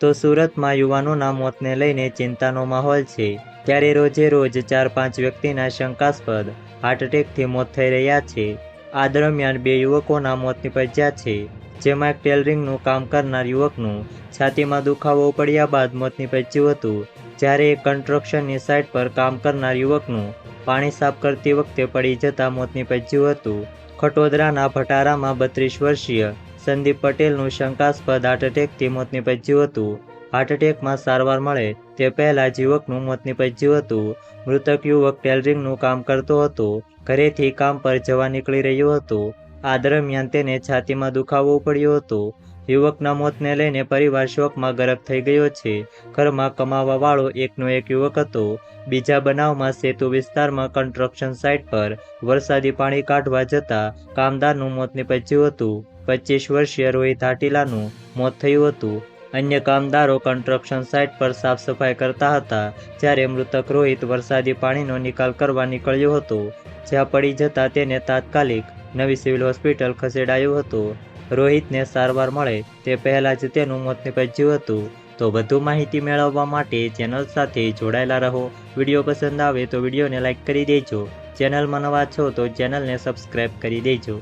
તો સુરતમાં યુવાનોના મોતને લઈને ચિંતાનો માહોલ છે. ત્યારે રોજે રોજ ચાર પાંચ વ્યક્તિના શંકાસ્પદ હાર્ટ એટેકથી મોત થઈ રહ્યા છે. આ દરમિયાન બે યુવકોના મોત નિપજ્યા છે. જેમાં એક ટેલરિંગનું કામ કરનાર યુવકનું છાતીમાં દુખાવો પડ્યા બાદ મોત નિપજ્યું હતું. જ્યારે એક કન્સ્ટ્રક્શનની સાઇટ પર કામ કરનાર યુવકનું પાણી સાફ કરતી વખતે પડી જતાં મોત નિપજ્યું હતું. ખટોદરાના ભટારામાં બત્રીસ વર્ષીય સંદીપ પટેલનું શંકાસ્પદ હાર્ટ એટેકથી મોત નિપજ્યું હતું. હાર્ટ એટેકમાં સારવાર મળે તે પહેલાં યુવકનું મોત નિપજ્યું હતું. મૃતક યુવક ટેલરિંગનું કામ કરતો હતો. ઘરેથી કામ પર જવા નીકળી રહ્યો હતો. આ દરમિયાન તેને છાતીમાં દુખાવો પડ્યો હતો. યુવકના મોતને લઈને પરિવાર શોકમાં ગરક થઈ ગયો છે. ઘરમાં કમાવાવાળો એકનો એક યુવક હતો. બીજા બનાવમાં સેતુ વિસ્તારમાં કન્સ્ટ્રક્શન સાઇટ પર વરસાદી પાણી કાઢવા જતા કામદારનું મોત નિપજ્યું હતું. પચીસ વર્ષીય રોહિત હાટીલાનું મોત થયું હતું. અન્ય કામદારો કન્સ્ટ્રક્શન સાઇટ પર સાફ સફાઈ કરતા હતા, જ્યારે મૃતક રોહિત વરસાદી પાણીનો નિકાલ કરવા નીકળ્યો હતો. જ્યાં પડી જતા તેને તાત્કાલિક નવી સિવિલ હોસ્પિટલ ખસેડાયો હતો. રોહિતને સારવાર મળે તે પહેલાં જ તેનું મોત નિપજ્યું હતું. તો વધુ માહિતી મેળવવા માટે ચેનલ સાથે જોડાયેલા રહો. વીડિયો પસંદ આવે તો વિડીયોને લાઇક કરી દેજો. ચેનલમાં નવા છો તો ચેનલને સબસ્ક્રાઈબ કરી દેજો.